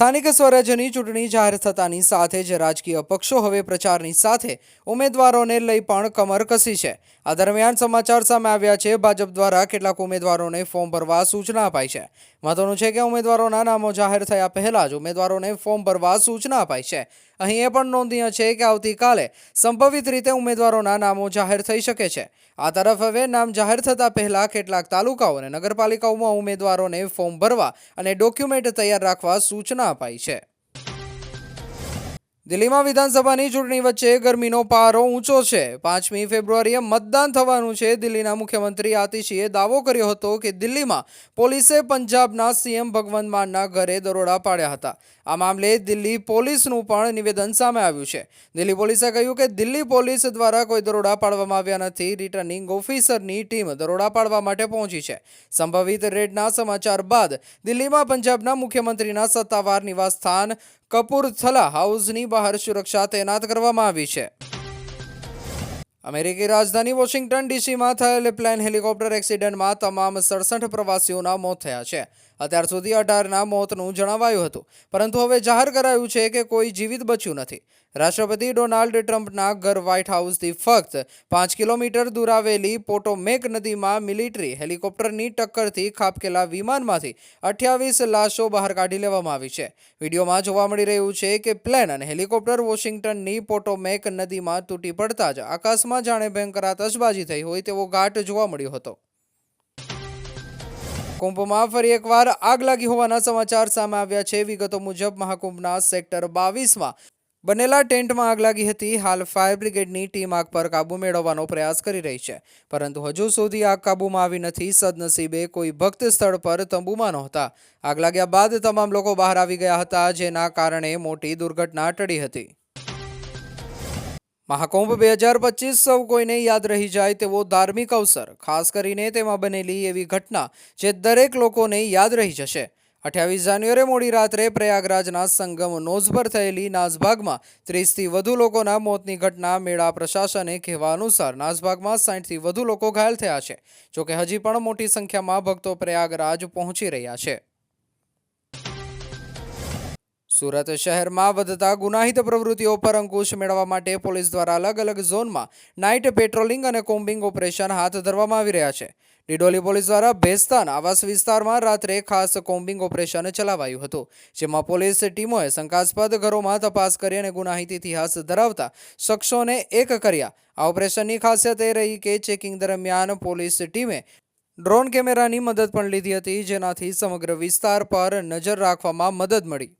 સ્થાનિક સ્વરાજ્યની ચૂંટણી જાહેર થતાની સાથે જ રાજકીય પક્ષો હવે પ્રચારની સાથે ઉમેદવારોને લઈ પણ કમર કસી છે. આ દરમિયાન સમાચાર સામે આવ્યા છે, ભાજપ દ્વારા કેટલાક ઉમેદવારોને ફોર્મ ભરવા સૂચના અપાઈ છે. મહત્વનું છે કે ઉમેદવારોના નામો જાહેર થયા પહેલા જ ઉમેદવારોને ફોર્મ ભરવા સૂચના અપાઈ છે. અહીં એ પણ નોંધનીય છે કે આવતીકાલે સંભવિત રીતે ઉમેદવારોના નામો જાહેર થઈ શકે છે. આ તરફ હવે નામ જાહેર થતા પહેલા કેટલાક તાલુકાઓ અને નગરપાલિકાઓમાં ઉમેદવારોને ફોર્મ ભરવા અને ડોક્યુમેન્ટ તૈયાર રાખવા સૂચના અપાઈ છે. દિલ્હીમાં વિધાનસભાની ચૂંટણી વચ્ચે ગરમીનો પારો ઊંચો છે. પાંચમી ફેબ્રુઆરીએ મતદાન થવાનું છે. દિલ્હીના મુખ્યમંત્રી આતિશીએ દાવો કર્યો હતો કે દિલ્હીમાં પોલીસે પંજાબના સીએમ ભગવંત માનના ઘરે દરોડા પાડ્યા હતા. આ મામલે દિલ્હી પોલીસનું પણ નિવેદન સામે આવ્યું છે. દિલ્હી પોલીસે કહ્યું કે દિલ્હી પોલીસ દ્વારા કોઈ દરોડા પાડવામાં આવ્યા નથી. રિટર્નિંગ ઓફિસરની ટીમ દરોડા પાડવા માટે પહોંચી છે. સંભવિત રેડના સમાચાર બાદ દિલ્હીમાં પંજાબના મુખ્યમંત્રીના સત્તાવાર નિવાસસ્થાન કપૂરથલા હાઉસની બહાર સુરક્ષા તૈનાત કરવામાં આવી છે. અમેરિકી રાજધાની વોશિંગ્ટન ડીસીમાં થયેલ પ્લેન હેલિકોપ્ટર એક્સિડન્ટમાં તમામ સડસઠ પ્રવાસીઓના મોત થયા છે. અત્યાર સુધી અઢારના મોતનું જણાવાયું હતું. પરંતુ હવે જાહેર કરાયું છે કે કોઈ જીવિત બચ્યું નથી. રાષ્ટ્રપતિ ડોનાલ્ડ ટ્રમ્પના ઘર વ્હાઇટ હાઉસથી ફક્ત પાંચ કિલોમીટર દૂર આવેલી પોટોમેક નદીમાં મિલિટરી હેલિકોપ્ટરની ટક્કરથી ખાબકેલા વિમાનમાંથી અઠ્યાવીસ લાશો બહાર કાઢી લેવામાં આવી છે. વિડીયોમાં જોવા મળી રહ્યું છે કે પ્લેન અને હેલિકોપ્ટર વોશિંગ્ટનની પોટોમેક નદીમાં તૂટી પડતા જ આકાશમાં જાણે ભયંકર આતશબાજી થઈ હોય તેવો ઘાટ જોવા મળ્યો હતો. કુંભમાં ફરી એકવાર આગ લાગી હોવાના સમાચાર સામે આવ્યા છે. વિગતો મુજબ, મહાકુંભના સેક્ટર બાવીસમાં બનેલા ટેન્ટમાં આગ લાગી હતી. હાલ ફાયર બ્રિગેડની ટીમ આગ પર કાબુ મેળવવાનો પ્રયાસ કરી રહી છે. પરંતુ હજુ સુધી આગ કાબૂમાં આવી નથી. સદનસીબે કોઈ ભક્ત સ્થળ પર તંબુમાં નહોતા. આગ લાગ્યા બાદ તમામ લોકો બહાર આવી ગયા હતા, જેના કારણે મોટી દુર્ઘટના ટળી હતી. મહાકુંભ બે હજાર પચીસ સૌ કોઈને યાદ રહી જાય તેવો ધાર્મિક અવસર, ખાસ કરીને તેમાં બનેલી એવી ઘટના જે દરેક લોકોને યાદ રહી જશે. અઠ્યાવીસ જાન્યુઆરી મોડી રાત્રે પ્રયાગરાજના સંગમ નોઝ પર થયેલી નાસભાગમાં ત્રીસથી વધુ લોકોના મોતની ઘટના મેળા પ્રશાસને કહેવા અનુસાર નાસભાગમાં સાઠથી વધુ લોકો ઘાયલ થયા છે, જોકે હજી પણ મોટી સંખ્યામાં ભક્તો પ્રયાગરાજ પહોંચી રહ્યા છે. સુરત શહેરમાં વધતા ગુનાહિત પ્રવૃત્તિઓ પર અંકુશ મેળવવા માટે પોલીસ દ્વારા અલગ અલગ ઝોનમાં નાઇટ પેટ્રોલિંગ અને કોમ્બિંગ ઓપરેશન હાથ ધરવામાં આવી રહ્યા છે. ડિડોલી પોલીસ દ્વારા ભેસ્તાન આવાસ વિસ્તારમાં રાત્રે ખાસ કોમ્બિંગ ઓપરેશન ચલાવાયું હતું, જેમાં પોલીસ ટીમોએ શંકાસ્પદ ઘરોમાં તપાસ કરી અને ગુનાહિત ઇતિહાસ ધરાવતા શખ્સોને એક કર્યા. આ ઓપરેશનની ખાસિયત એ રહી કે ચેકિંગ દરમિયાન પોલીસ ટીમે ડ્રોન કેમેરાની મદદ પણ લીધી હતી, જેનાથી સમગ્ર વિસ્તાર પર નજર રાખવામાં મદદ મળી.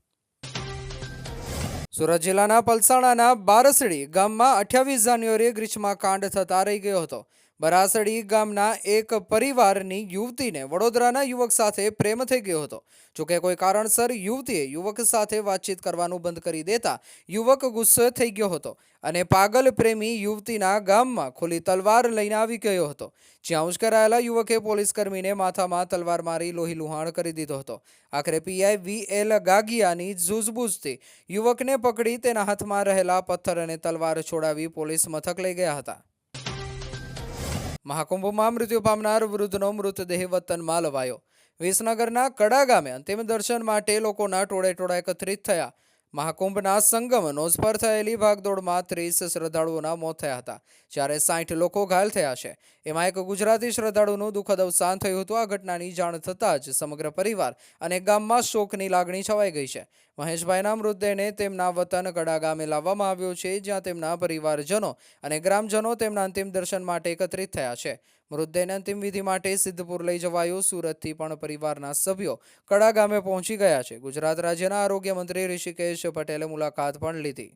સુરત જિલ્લાના પલસાણાના બારસડી ગામમાં અઠ્યાવીસ જાન્યુઆરીએ ગ્રીષ્માકાંડ થતા રહી ગયો હતો. બરાસડી ગામના એક પરિવારની યુવતીને વડોદરાના યુવક સાથે પ્રેમ થઈ ગયો હતો. જોકે કોઈ કારણસર યુવતીએ યુવક સાથે વાતચીત કરવાનું બંધ કરી દેતા યુવક ગુસ્સે થઈ ગયો હતો અને પાગલ પ્રેમી યુવતીના ગામમાં ખુલ્લી તલવાર લઈને આવી ગયો હતો. જ્યાં ઉશ્કેરાયેલા યુવકે પોલીસ કર્મીને માથામાં તલવાર મારી લોહી લુહાણ કરી દીધો હતો. આખરે પીઆઈ વી એલ ગાગિયાની ઝૂઝબૂઝથી યુવકને પકડી તેના હાથમાં રહેલા પથ્થર અને તલવાર છોડાવી પોલીસ મથક લઈ ગયા હતા. મહાકુંભમાં મૃત્યુ પામનાર વૃદ્ધનો મૃતદેહ વતનમાં લવાયો વિસનગરના કડા ગામે અંતિમ દર્શન માટે લોકોના ટોળે ટોળા એકત્રિત થયા. મહાકુંભના સંગમ નોઝ પર થયેલી ભાગદોડમાં ત્રીસ શ્રદ્ધાળુઓના મોત થયા હતા. જ્યારે સાઠ લોકો ઘાયલ થયા છે. એમાં એક ગુજરાતી શ્રદ્ધાળુનું દુઃખદ અવસાન થયું હતું. આ ઘટનાની જાણ થતાં જ સમગ્ર પરિવાર અને ગામમાં શોકની લાગણી છવાઈ ગઈ છે. મહેશભાઈના મૃતદેહને તેમના વતન કડા ગામે લાવવામાં આવ્યો છે, જ્યાં તેમના પરિવારજનો અને ગ્રામજનો તેમના અંતિમ દર્શન માટે એકત્રિત થયા છે. મૃતદેહને અંતિમ વિધિ માટે સિદ્ધપુર લઈ જવાયો. સુરતથી પણ પરિવારના સભ્યો કડા ગામે પહોંચી ગયા છે. ગુજરાત રાજ્યના આરોગ્ય મંત્રી ઋષિકેશ પટેલે મુલાકાત પણ લીધી.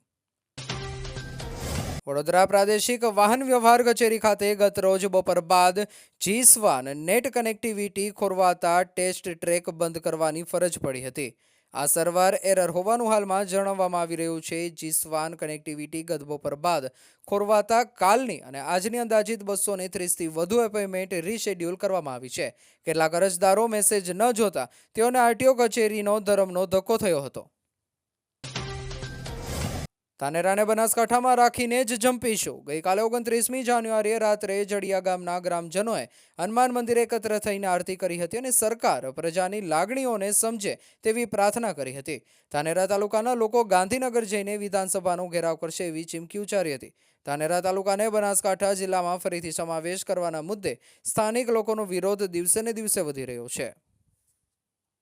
વડોદરા પ્રાદેશિક વાહન વ્યવહાર કચેરી ખાતે ગત રોજ બપોર બાદ જીસવાન નેટ કનેક્ટિવિટી ખોરવાતા ટેસ્ટ ટ્રેક બંધ કરવાની ફરજ પડી હતી. આ સર્વર એરર હોવાનું હાલમાં જણાવવામાં આવી રહ્યું છે. જી સ્વાન કનેક્ટિવિટી ગદબો પર બાદ ખોરવાતા કાલની અને આજની અંદાજિત બસો ને ત્રીસથી વધુ એપોઇન્ટમેન્ટ રીશેડ્યુલ કરવામાં આવી છે. કેટલાક અરજદારો મેસેજ ન જોતા તેઓને આરટીઓ કચેરીનો ધરમનો ધક્કો થયો હતો. તાનેરાને બનાસકાંઠામાં રાખીને જ જંપી ગઈકાલે ઓગણત્રીસમી જાન્યુઆરીએ રાત્રે જડિયા ગામના ગ્રામજનોએ હનુમાન મંદિરે એકત્ર થઈને આરતી કરી હતી અને સરકાર પ્રજાની લાગણીઓને સમજે તેવી પ્રાર્થના કરી હતી. તાનેરા તાલુકાના લોકો ગાંધીનગર જઈને વિધાનસભાનો ઘેરાવ કરશે એવી ચીમકી ઉચ્ચારી હતી. તાનેરા તાલુકાને બનાસકાંઠા જિલ્લામાં ફરીથી સમાવેશ કરવાના મુદ્દે સ્થાનિક લોકોનો વિરોધ દિવસે દિવસે વધી રહ્યો છે.